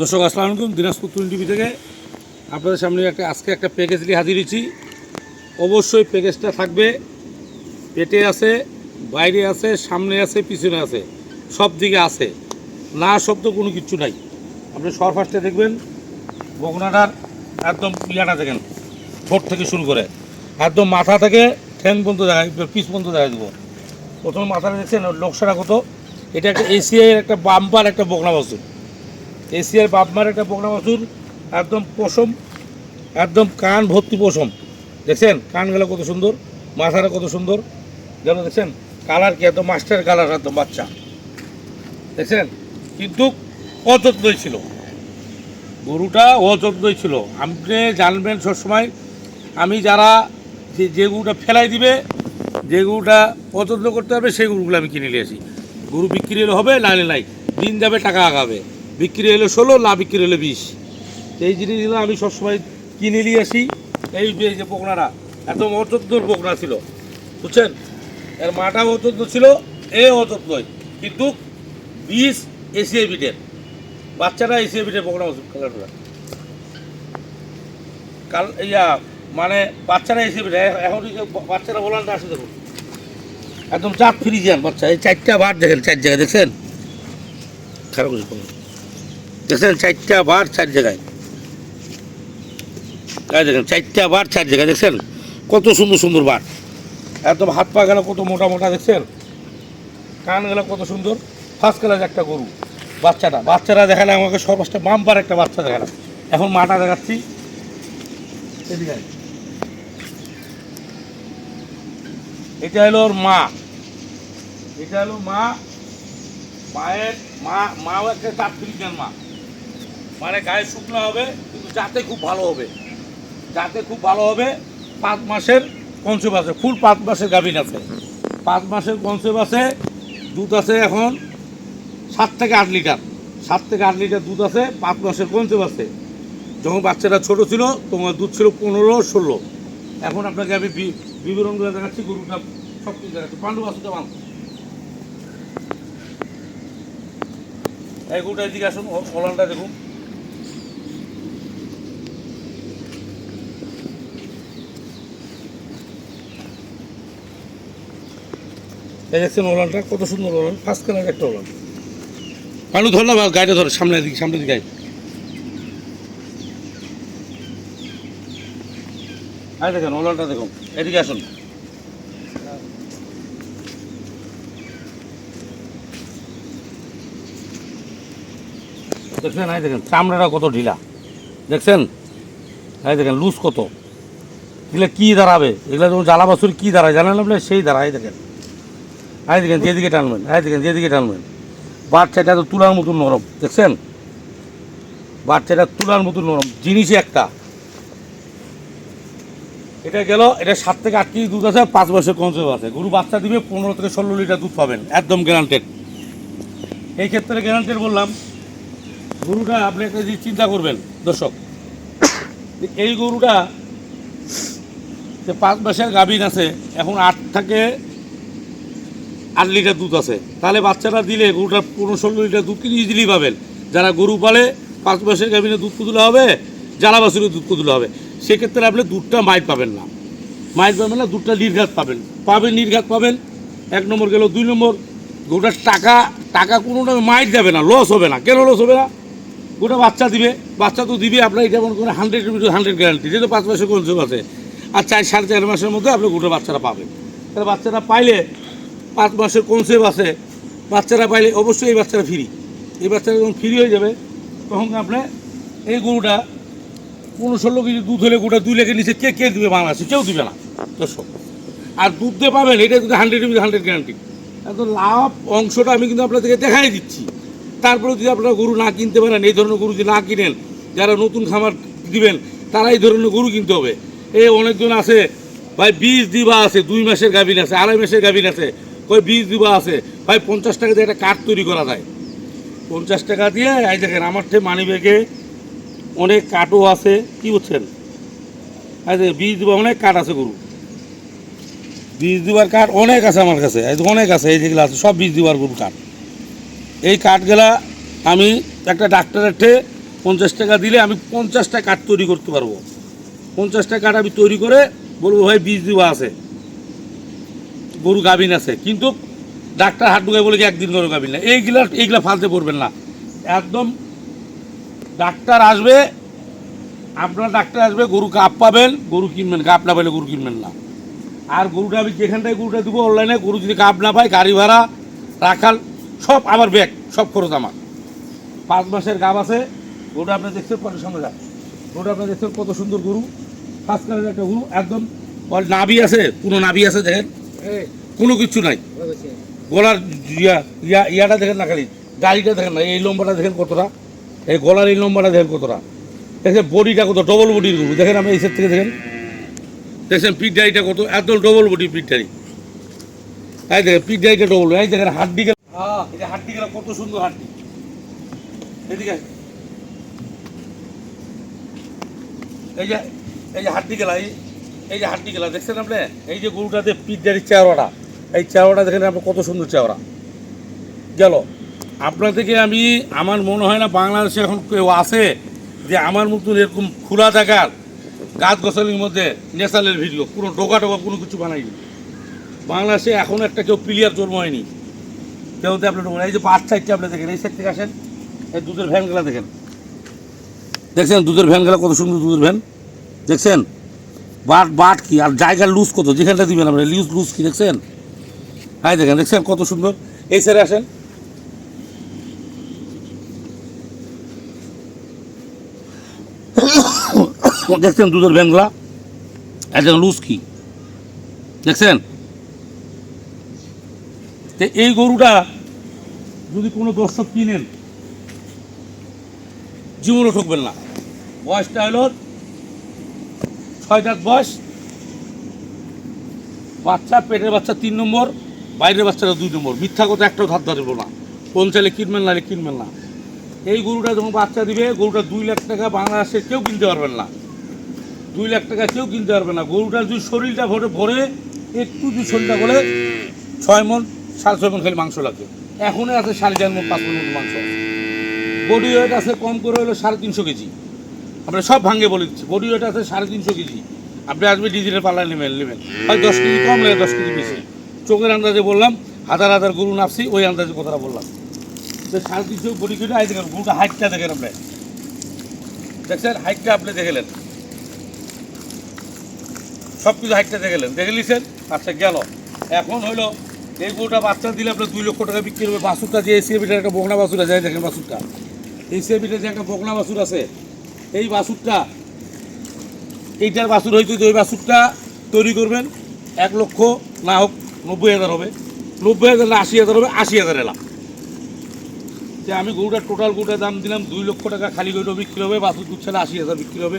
দর্শক, আসসালামু আলাইকুম। দিনাজপুর তুল টিভি থেকে আপনাদের সামনে একটা আজকে একটা প্যাকেজ নিয়ে হাজির হয়েছি। অবশ্যই প্যাকেজটা থাকবে। পেটে আছে, বাইরে আছে, সামনে আছে, পিছনে আছে। সব দিকে আছে। না শব্দ কোনো কিচ্ছু নাই। আপনি সর ফার্স্টে দেখবেন। বগনাটার একদম ইয়াটা দেখেন। ঠোঁট থেকে শুরু করে। একদম মাথা থেকে ঠ্যাং পর্যন্ত দেখা পিস পর্যন্ত দেখা দেবো। প্রথম মাথাটা দেখছেন নকশাটা কত? এটা একটা এশিয়ার একটা বাম্পার একটা বকনা বাসুর এশিয়ার বাপমার একটা বকনা বাছুর একদম পশম, একদম কান ভর্তি পশম। দেখছেন? কানগুলো কত সুন্দর, মাথাটা কত সুন্দর। যেন দেখছেন? কালার কি একদম মাস্টার কালার, একদম বাচ্চা। দেখছেন? কিন্তু অযত্নই ছিল। গরুটা অযত্নই ছিল। আপনি জানবেন সবসময়, আমি যারা যে যে গরুটা ফেলাই দিবে, যে গরুটা অযত্ন করতে হবে সেই গরুগুলো আমি কিনে নিয়ে গরু বিক্রি হলে হবে নাহলে নাই। দিন যাবে, টাকা আগাবে। বিক্রি হলে ষোলো, না বিক্রি হলে বিশ। এই জিনিসগুলো আমি সবসময় কিনে নিয়ে আসি। এই যে পোকনারা একদম অযত্নর পোকনা ছিল, বুঝছেন? এর মাটা অযত্ন ছিল, এ অযত্নই কিন্তু বিষ এসিএ বিটের বাচ্চারা এসিএ বিটের পোকনা কালারগুলো কাল, ইয়া মানে বাচ্চারা এসে বিটে এখন বাচ্চারা বলান না আসে দেখুন। একদম চাপ ফিরিয়ে ফ্রিজিয়ান বাচ্চা, এই চারটা বার দেখেন, চার জায়গায়, দেখছেন? খারাপ কিছু। দেখছেন চারটা বার চার জায়গায়। এই দেখেন, চারটা বার চার জায়গায়, দেখছেন? কত সুন্দর সুন্দর বার। একদম হাত পা গেল কত মোটা মোটা, দেখছেন? কান গেল কত সুন্দর। ফার্স্ট ক্লাস একটা গরু, বাচ্চাটা। বাচ্চারা দেখালে আমাকে সর্বস্ত বাম্পার একটা বাচ্চা দেখালাম এখন মাটা দেখাচ্ছি। এটা হলো ওর মা। এটা হলো মা, মায়ের মা, মাও একটা ফিরিকেন মা। মানে গায়ে শুকনো হবে, কিন্তু যাতে খুব ভালো হবে। যাতে খুব ভালো হবে, পাঁচ মাসের কনসেপ আছে, ফুল পাঁচ মাসের গাভিন আছে। পাঁচ মাসের কনসেপ আছে, দুধ আছে এখন সাত থেকে আট লিটার। সাত থেকে আট লিটার দুধ আছে, পাঁচ মাসের কনসেপ আছে। যখন বাচ্চাটা ছোট ছিল, তোমার দুধ ছিল পনেরো, ষোলো। এখন আপনাকে আমি বি- বিবরণগুলো দেখাচ্ছি, গরুটা সব কিছু দেখাচ্ছি। পাণ্ডু বাসুটা মান এই গরুটা এদিকে আসুন, ও- দেখুন। এই দেখছেন ওলানটা কত সুন্দর ওলান ফার্স্ট কালার একটা ওলান পাণ্ডু ধর না গাড়িটা ধর সামনের দিকে সামনের দিকে আয়। দেখেন ওলানটা দেখুন এদিকে আসুন। দেখছেন আয় দেখেন চামড়াটা কত ঢিলা। দেখছেন? আয় দেখেন লুজ কত। এগুলো কী দাঁড়াবে? এগুলো যখন জ্বালা বাছুর কী দাঁড়ায় জানেন আপনি? সেই দাঁড়ায় দেখেন। আয় দেখেন যেদিকে টানবেন, আয় দেখেন যেদিকে টানবেন। বাচ্চাটা তো তুলার মতন নরম, দেখছেন? বাচ্চাটা তুলার মতন নরম, জিনিসই একটা। এটা গেল, এটা সাত থেকে আট কেজি দুধ আছে পাঁচ বছর কনসেপ্ট আছে। গরু বাচ্চা দিবে, পনেরো থেকে ষোলো লিটার দুধ পাবেন, একদম গ্যারান্টেড এই ক্ষেত্রে গ্যারান্টেড বললাম, গরুটা আপনি একটা জিনিস চিন্তা করবেন, দর্শক এই গরুটা যে পাঁচ মাসের গাভীন আছে, এখন আট থেকে আট লিটার দুধ আছে। তাহলে বাচ্চারা দিলে গরুটা পনেরো ষোলো লিটার দুধ কিন্তু ইজিলি পাবেন। যারা গরু পালে, পাঁচ মাসের গাভিনে দুধ কুদুলে হবে, জ্বালা বাছুরে দুধ কুদুলে হবে। সেক্ষেত্রে আপনি দুধটা মাইট পাবেন না। মাইট পাবেন না, দুধটা নির্ঘাত পাবেন। পাবেন, নির্ঘাত পাবেন। এক নম্বর গেল। দুই নম্বর গোটা টাকা টাকা কোনোটা মাইট যাবে না লস হবে না। কেন লস হবে না? গোটা বাচ্চা দিবে। বাচ্চা তো দিবে, আপনার এটা মনে করেন হান্ড্রেড হান্ড্রেড গ্যারান্টি যেহেতু পাঁচ মাসের কনসেপ্ট আছে। আর চার, সাড়ে চার মাসের মধ্যে আপনি গোটা বাচ্চারা পাবেন। তাহলে বাচ্চারা পাইলে পাঁচ মাসের কনসেপ্ট আছে। বাচ্চারা পাইলে অবশ্যই এই বাচ্চারা ফ্রি এই বাচ্চারা যখন ফ্রি হয়ে যাবে, তখন আপনি এই গরুটা পনেরো ষোলো কেজি দুধ হলে গোটা দুই লেখের নিচে কে কে দিবে বাংলাদেশে? কেউ দিবে না। দর্শক, আর দুধ দিয়ে পাবেন, এটা কিন্তু হান্ড্রেড হান্ড্রেড গ্যারান্টি এত লাভ অংশটা আমি কিন্তু আপনাদেরকে দেখাই দিচ্ছি। তারপরে যদি আপনারা গরু না কিনতে পারেন, এই ধরনের গরু যদি না কিনেন, যারা নতুন খামার দিবেন, তারা এই ধরনের গরু কিনতে হবে। এই অনেকজন আছে, ভাই, বীজ দিবা আছে, দুই মাসের গাভিন আছে, আড়াই মাসের গাভিন আছে। কই বীজ দিবা আছে। ভাই, পঞ্চাশ টাকা দিয়ে একটা কাঠ তৈরি করা যায়। পঞ্চাশ টাকা দিয়ে, এই দেখেন, আমার থেকে মানি ব্যাগে অনেক কাঠও আছে। কি বুঝছেন? এই যে বীজ দিবা, অনেক কাঠ আছে গরু। বীজ দিবার কাঠ অনেক আছে আমার কাছে। অনেক আছে, এই যেগুলো আছে, সব বীজ দিবার গরু কাঠ। এই কাঠগুলা আমি একটা ডাক্তারের ঠে পঞ্চাশ টাকা দিলে আমি পঞ্চাশটা কাঠ তৈরি করতে পারব। পঞ্চাশটা কাঠ আমি তৈরি করে বলব, ভাই, বীজ দেওয়া আছে। গরু গাভিন আছে, কিন্তু ডাক্তার হাত ঢুকে বলে কি একদিন গরু গাভিন না এইগুলা এইগুলা ফালতে পড়বেন না। একদম ডাক্তার আসবে, আপনার ডাক্তার আসবে, গরু গাপ পাবেন, গরু কিনবেন গাপ না পাইলে গরু কিনবেন না। আর গরুটা আমি যেখানটায় গরুটা দেবো অনলাইনে গরু যদি গাপ না পাই গাড়ি ভাড়া, রাখাল, সব আমার ব্যাগ, সব খরচ আমার। পাঁচ মাসের গাব আছে, গরুটা আপনি দেখছেন কত গাছ গরুটা আপনি দেখছেন কত সুন্দর গরু ফার্স্ট কালারের একটা গরু, একদম নাভি আছে, পুরো নাভি আছে দেখেন। কোনো কিছু নাই। গলার ইয়া ইয়া, ইয়াটা দেখেন না খালি, গাড়িটা দেখেন না, এই লম্বাটা দেখেন কতটা, এই গলার এই লম্বাটা দেখেন কতটা। দেখেন বডিটা কত ডবল গরু দেখেন আমি এই সেট থেকে দেখেন। দেখছেন পিঠ ডাড়িটা কত একদম ডবল বডি পিঠ ডাড়ি এই দেখেন, পিঠ ডাড়িটা ডবল এই দেখেন হাড্ডি গেল। এই যে হাড্ডি গেল, কত সুন্দর হাড্ডি। এদিকে। এই যে এই যে হাড্ডি গেলা, এই এই যে হাড্ডি গেলা দেখছেন আপনি? এই যে গরুটাতে ডাড়ির চেওড়াটা, এই চেওড়াটা দেখেন আপনি কত সুন্দর চেওড়া। গেল। আপনার থেকে আমি, আমার মনে হয় না বাংলাদেশে এখন কেউ আছে যে আমার মতন এরকম খোলা জায়গার গাছ গছালির মধ্যে ন্যাচারালের ভিডিও, কোনো ডোকা টোকা কোনো কিছু বানাইনি বাংলাদেশে এখন একটা কেউ প্লেয়ার জন্ম হয়নি। কেউ আপনি এই যে পাঁচ সাইডটা আপনি দেখেন, এই সাইড থেকে আসেন, এই দুধের ভ্যানগুলো দেখেন। দেখছেন দুধের ভ্যানগুলো কত সুন্দর দুধের ভ্যান? দেখছেন? বাট বাট কি? আর জায়গার লুজ কত? যেখানটা দিবেন আপনি? লুজ লুজ কি দেখছেন? হ্যাঁ দেখেন, দেখছেন কত সুন্দর? এই সাইডে আসেন। দেখছেন দুধের ভ্যানগুলা একজন লুজ কি? দেখছেন? তো এই গরুটা যদি কোনো দর্শক কিনেন জীবনও ঠকবেন না। বয়সটা হলো ছয় দাঁত বয়স। বাচ্চা, পেটের বাচ্চা তিন নম্বর, বাইরের বাচ্চাটা দুই নম্বর। মিথ্যা কথা একটাও ধার ধরবো না। কোন চাইলে কিনবেন না কিনবেন না। এই গরুটা যখন বাচ্চা দিবে, গরুটা দুই লাখ টাকা বাংলাদেশে কেউ কিনতে পারবেন না। দুই লাখ টাকা কেউ কিনতে পারবে না। গরুটার যদি শরীরটা ভরে ভরে, একটু যদি শরীরটা করে ছয় মন, সাড়ে ছয় মন খালি মাংস লাগবে এখনই আছে সাড়ে চার মন, পাঁচ মন মাংস বডি ওয়েট আছে কম করে হলো সাড়ে তিনশো কেজি। আমরা সব ভাঙ্গে বলে দিচ্ছি। বডি ওয়েট আছে সাড়ে তিনশো কেজি। আপনি আসবে ডিজিটাল পাল্লা নেবেন নেবেন। হয় দশ কেজি কম লাগে দশ কেজি বেশি। চোখের আন্দাজে বললাম, হাজার হাজার গরু নাপছি, ওই আন্দাজে কথাটা বললাম। তো সাড়ে তিনশো বডি কেটে আই দেখেন, গরুটা হাইটটা দেখেন আপনি। দেখছেন? হাইটটা আপনি দেখলেন। সব কিছু হাইটটা দেখলেন। দেখে নিছেন? আচ্ছা গেল। এখন হইল, এই গরুটা বাচ্চা দিলে আপনার দুই লক্ষ টাকা বিক্রি হবে বাসুরটা যে এসিএবিটার একটা বকনা বাছুর আছে দেখেন বাছুরটা। এসিএবিটার যে একটা বকনা বাছুর আছে এই বাছুরটা, এইটার বাছুর হয়তো ওই বাছুরটা তৈরি করবেন এক লক্ষ, না হোক, নব্বই হাজার হবে। নব্বই হাজার না আশি হাজার হবে, আশি হাজার এলাম। যে আমি গরুটার টোটাল গরুটার দাম দিলাম দুই লক্ষ টাকা, খালি গরুটা বিক্রি হবে, বাছুর দুধ ছাড়া আশি হাজার বিক্রি হবে,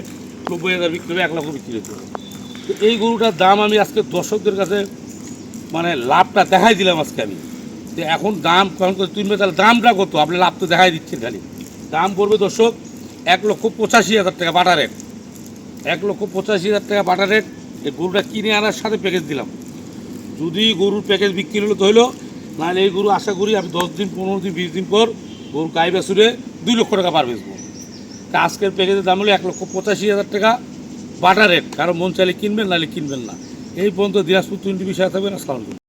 নব্বই হাজার বিক্রি হবে, এক লক্ষ বিক্রি হতে হবে। তো এই গরুটার দাম আমি আজকে দর্শকদের কাছে মানে লাভটা দেখাই দিলাম আজকে আমি। যে এখন দাম কখন করে তুলবে, তাহলে দামটা কত? আপনি লাভ তো দেখাই দিচ্ছেন খালি। দাম পড়বে দর্শক এক লক্ষ পঁচাশি হাজার টাকা বাটা রেট এক লক্ষ পঁচাশি হাজার টাকা বাটা রেট এই গরুটা কিনে আনার সাথে প্যাকেজ দিলাম। যদি গরুর প্যাকেজ বিক্রি হলো তো হলো নাহলে এই গরু আশা করি আমি দশ দিন, পনেরো দিন, বিশ দিন পর গরু গাই বাছুরে দুই লক্ষ টাকা পার বেচবো। তা আজকের প্যাকেজের দাম হলো এক লক্ষ পঁচাশি হাজার টাকা বাটা রেট কারণ মন চাইলে কিনবেন, নাহলে কিনবেন না। এই পর্যন্ত দিনাজপুর টোয়েন্টি বিষয় থাকবেন। আলাইকুম।